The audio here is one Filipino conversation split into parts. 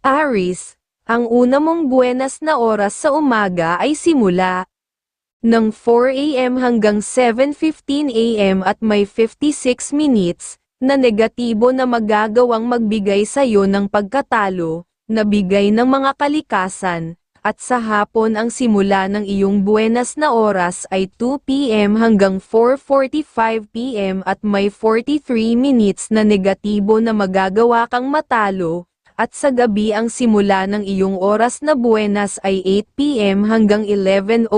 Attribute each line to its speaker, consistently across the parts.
Speaker 1: Aris, ang una mong buenas na oras sa umaga ay simula ng 4 a.m. hanggang 7.15 a.m. at may 56 minutes, na negatibo na magagawang magbigay sa iyo ng pagkatalo, na bigay ng mga kalikasan, at sa hapon ang simula ng iyong buenas na oras ay 2 p.m. hanggang 4.45 p.m. at may 43 minutes na negatibo na magagawa kang matalo, at sa gabi ang simula ng iyong oras na buenas ay 8 p.m. hanggang 11.05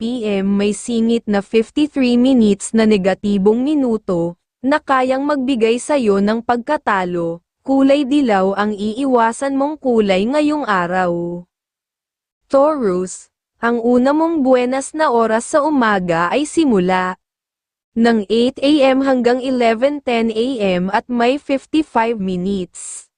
Speaker 1: p.m. may singit na 53 minutes na negatibong minuto, na kayang magbigay sa iyo ng pagkatalo, kulay dilaw ang iiwasan mong kulay ngayong araw. Taurus, ang una mong buenas na oras sa umaga ay simula ng 8 a.m. hanggang 11.10 a.m. at may 55 minutes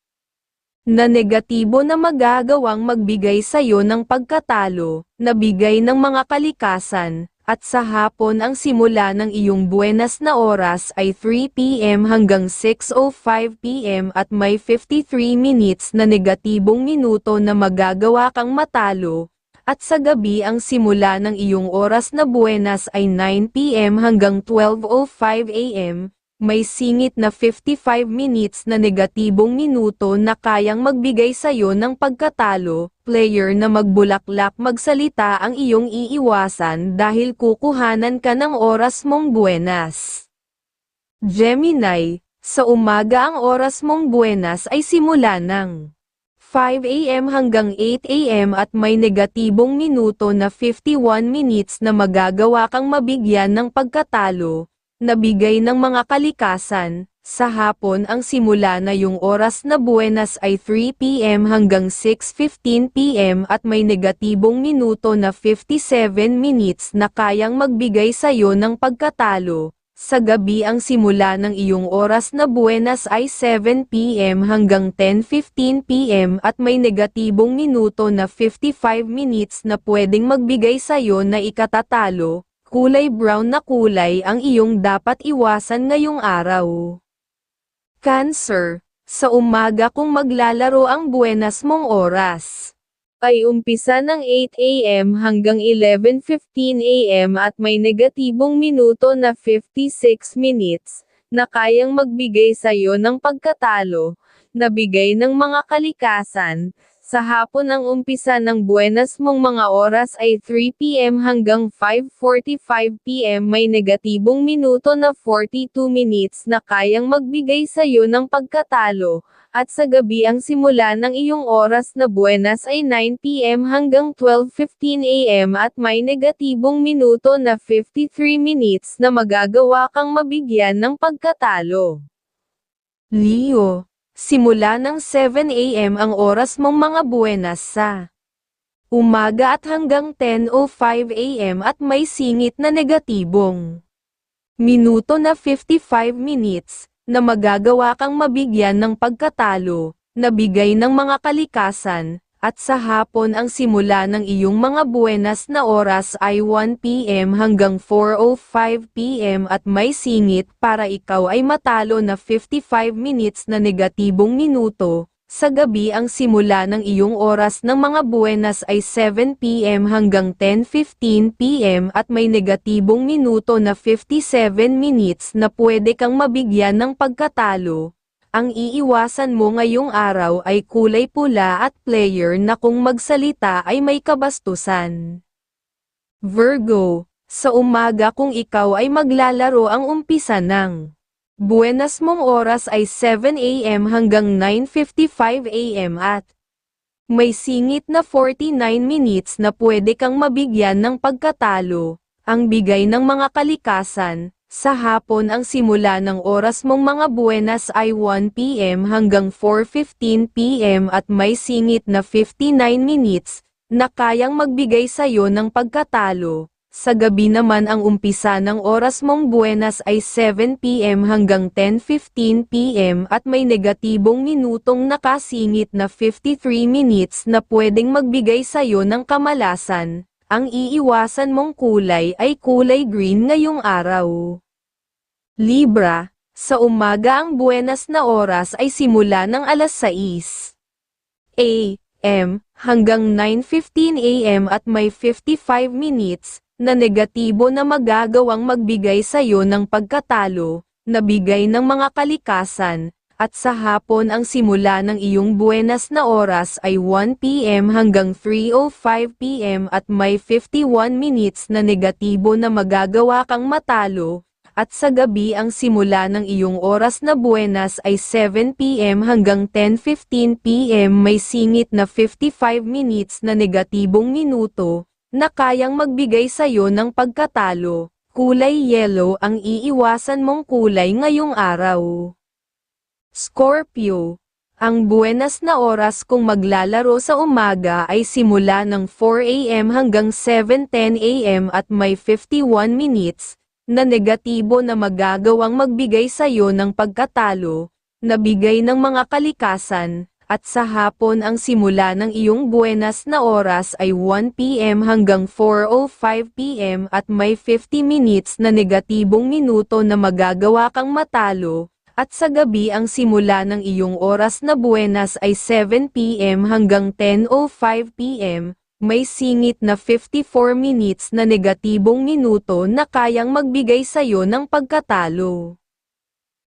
Speaker 1: na negatibo na magagawang magbigay sa iyo ng pagkatalo, na bigay ng mga kalikasan, at sa hapon ang simula ng iyong buenas na oras ay 3 p.m. hanggang 6.05 p.m. at may 53 minutes na negatibong minuto na magagawa kang matalo, at sa gabi ang simula ng iyong oras na buenas ay 9 p.m. hanggang 12.05 a.m., may singit na 55 minutes na negatibong minuto na kayang magbigay sa iyo ng pagkatalo, player na magbulaklak magsalita ang iyong iiwasan dahil kukuhanan ka ng oras mong buenas. Gemini, sa umaga ang oras mong buenas ay simula ng 5 a.m. hanggang 8 a.m. at may negatibong minuto na 51 minutes na magagawa kang mabigyan ng pagkatalo, nabigay ng mga kalikasan, sa hapon ang simula na yung oras na buenas ay 3 p.m. hanggang 6.15 p.m. at may negatibong minuto na 57 minutes na kayang magbigay sa iyo ng pagkatalo. Sa gabi ang simula ng iyong oras na buenas ay 7 p.m. hanggang 10.15 p.m. at may negatibong minuto na 55 minutes na pwedeng magbigay sa iyo na ikatatalo, kulay brown na kulay ang iyong dapat iwasan ngayong araw. Cancer, sa umaga kung maglalaro ang buenas mong oras, ay umpisa ng 8 a.m. hanggang 11.15 a.m. at may negatibong minuto na 56 minutes, na kayang magbigay sa iyo ng pagkatalo, na bigay ng mga kalikasan, sa hapon ang umpisa ng buenas mong mga oras ay 3 p.m. hanggang 5.45 p.m. may negatibong minuto na 42 minutes na kayang magbigay sa iyo ng pagkatalo, at sa gabi ang simula ng iyong oras na buenas ay 9 p.m. hanggang 12.15 a.m. at may negatibong minuto na 53 minutes na magagawa kang mabigyan ng pagkatalo. Leo Simula ng 7 a.m. ang oras mong mga buenas sa umaga at hanggang 10.05 a.m. at may singit na negatibong minuto na 55 minutes, na magagawa kang mabigyan ng pagkatalo, na bigay ng mga kalikasan, at sa hapon ang simula ng iyong mga buenas na oras ay 1 p.m. hanggang 4.05 p.m. at may singit para ikaw ay matalo na 55 minutes na negatibong minuto. Sa gabi ang simula ng iyong oras ng mga buenas ay 7 p.m. hanggang 10.15 p.m. at may negatibong minuto na 57 minutes na pwede kang mabigyan ng pagkatalo. Ang iiwasan mo ngayong araw ay kulay pula at player na kung magsalita ay may kabastusan. Virgo, sa umaga kung ikaw ay maglalaro ang umpisa ng buenas mong oras ay 7 a.m. hanggang 9.55 a.m. at may singit na 49 minutes na pwede kang mabigyan ng pagkatalo, ang bigay ng mga kalikasan, sa hapon ang simula ng oras mong mga buenas ay 1 p.m. hanggang 4.15 p.m. at may singit na 59 minutes, na kayang magbigay sa iyo ng pagkatalo. Sa gabi naman ang umpisa ng oras mong buenas ay 7 p.m. hanggang 10.15 p.m. at may negatibong minutong nakasingit na 53 minutes na pwedeng magbigay sa iyo ng kamalasan. Ang iiwasan mong kulay ay kulay green ngayong araw. Libra, sa umaga ang buenas na oras ay simula ng alas 6 a.m. hanggang 9.15 a.m. at may 55 minutes na negatibo na magagawang magbigay sa iyo ng pagkatalo, na bigay ng mga kalikasan, at sa hapon ang simula ng iyong buenas na oras ay 1 p.m. hanggang 3.05 p.m. at may 51 minutes na negatibo na magagawa kang matalo, at sa gabi ang simula ng iyong oras na buenas ay 7 p.m. hanggang 10.15 p.m. may singit na 55 minutes na negatibong minuto, na kayang magbigay sa iyo ng pagkatalo. Kulay yellow ang iiwasan mong kulay ngayong araw. Scorpio. Ang buenas na oras kung maglalaro sa umaga ay simula ng 4 a.m. hanggang 7.10 a.m. at may 51 minutes, na negatibo na magagawang magbigay sa iyo ng pagkatalo, na bigay ng mga kalikasan, at sa hapon ang simula ng iyong buenas na oras ay 1 p.m. hanggang 4.05 p.m. at may 50 minutes na negatibong minuto na magagawa kang matalo, at sa gabi ang simula ng iyong oras na buenas ay 7 p.m. hanggang 10.05 p.m., may singit na 54 minutes na negatibong minuto na kayang magbigay sa iyo ng pagkatalo.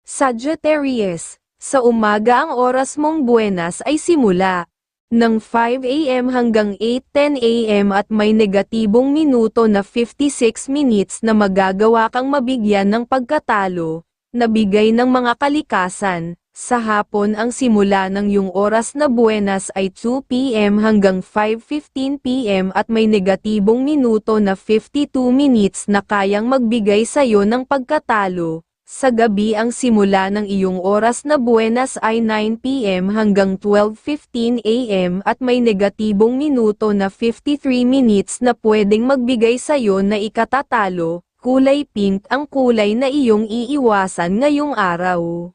Speaker 1: Sagittarius, sa umaga ang oras mong buenas ay simula ng 5 a.m. hanggang 8.10 a.m. at may negatibong minuto na 56 minutes na magagawa kang mabigyan ng pagkatalo, na bigay ng mga kalikasan. Sa hapon ang simula ng yung oras na buenas ay 2 p.m. hanggang 5.15 p.m. at may negatibong minuto na 52 minutes na kayang magbigay sa iyo ng pagkatalo. Sa gabi ang simula ng iyong oras na buenas ay 9 p.m. hanggang 12.15 a.m. at may negatibong minuto na 53 minutes na pwedeng magbigay sa iyo na ikatatalo, kulay pink ang kulay na iyong iiwasan ngayong araw.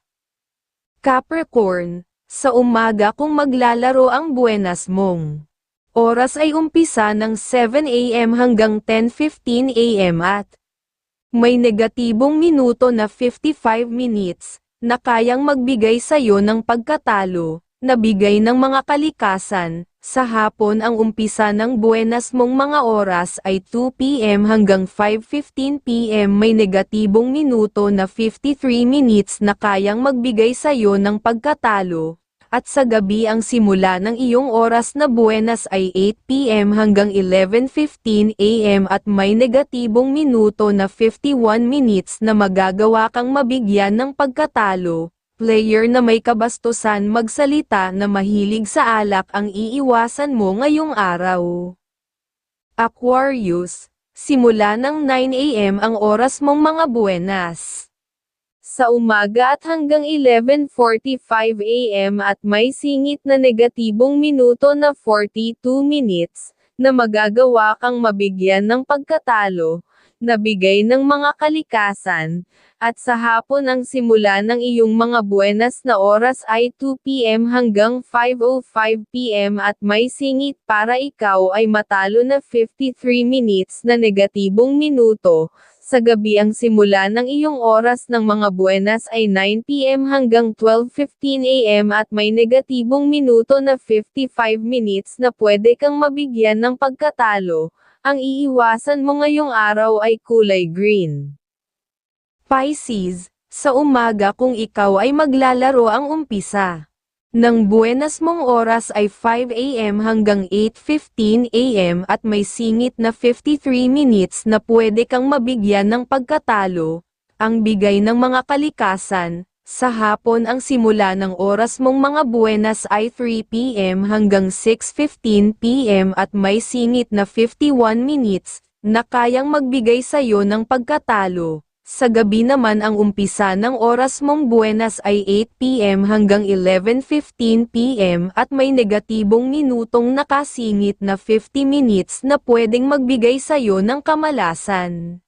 Speaker 1: Capricorn, sa umaga kung maglalaro ang buenas mong. Oras ay umpisa ng 7 a.m. hanggang 10.15 a.m. at may negatibong minuto na 55 minutes, na kayang magbigay sa iyo ng pagkatalo, na bigay ng mga kalikasan, sa hapon ang umpisa ng buenas mong mga oras ay 2 p.m. hanggang 5.15 p.m. may negatibong minuto na 53 minutes na kayang magbigay sa iyo ng pagkatalo, at sa gabi ang simula ng iyong oras na buenas ay 8 p.m. hanggang 11.15 a.m. at may negatibong minuto na 51 minutes na magagawa kang mabigyan ng pagkatalo. Player na may kabastusan magsalita na mahilig sa alak ang iiwasan mo ngayong araw. Aquarius, simula ng 9 a.m. ang oras mong mga buenas sa umaga at hanggang 11.45 a.m. at may singit na negatibong minuto na 42 minutes, na magagawa kang mabigyan ng pagkatalo, na bigay ng mga kalikasan, at sa hapon ang simula ng iyong mga buenas na oras ay 2 p.m. hanggang 5.05 p.m. at may singit para ikaw ay matalo na 53 minutes na negatibong minuto, sa gabi ang simula ng iyong oras ng mga buenas ay 9 p.m. hanggang 12.15 a.m. at may negatibong minuto na 55 minutes na pwede kang mabigyan ng pagkatalo. Ang iiwasan mo ngayong araw ay kulay green. Pisces, sa umaga kung ikaw ay maglalaro ang umpisa. Nang buenas mong oras ay 5 a.m. hanggang 8.15 a.m. at may singit na 53 minutes na pwede kang mabigyan ng pagkatalo, ang bigay ng mga kalikasan, sa hapon ang simula ng oras mong mga buenas ay 3 p.m. hanggang 6.15 p.m. at may singit na 51 minutes, na kayang magbigay sa iyo ng pagkatalo. Sa gabi naman ang umpisa ng oras mong buenas ay 8 p.m. hanggang 11.15 p.m. at may negatibong minutong nakasingit na 50 minutes na pwedeng magbigay sa iyo ng kamalasan.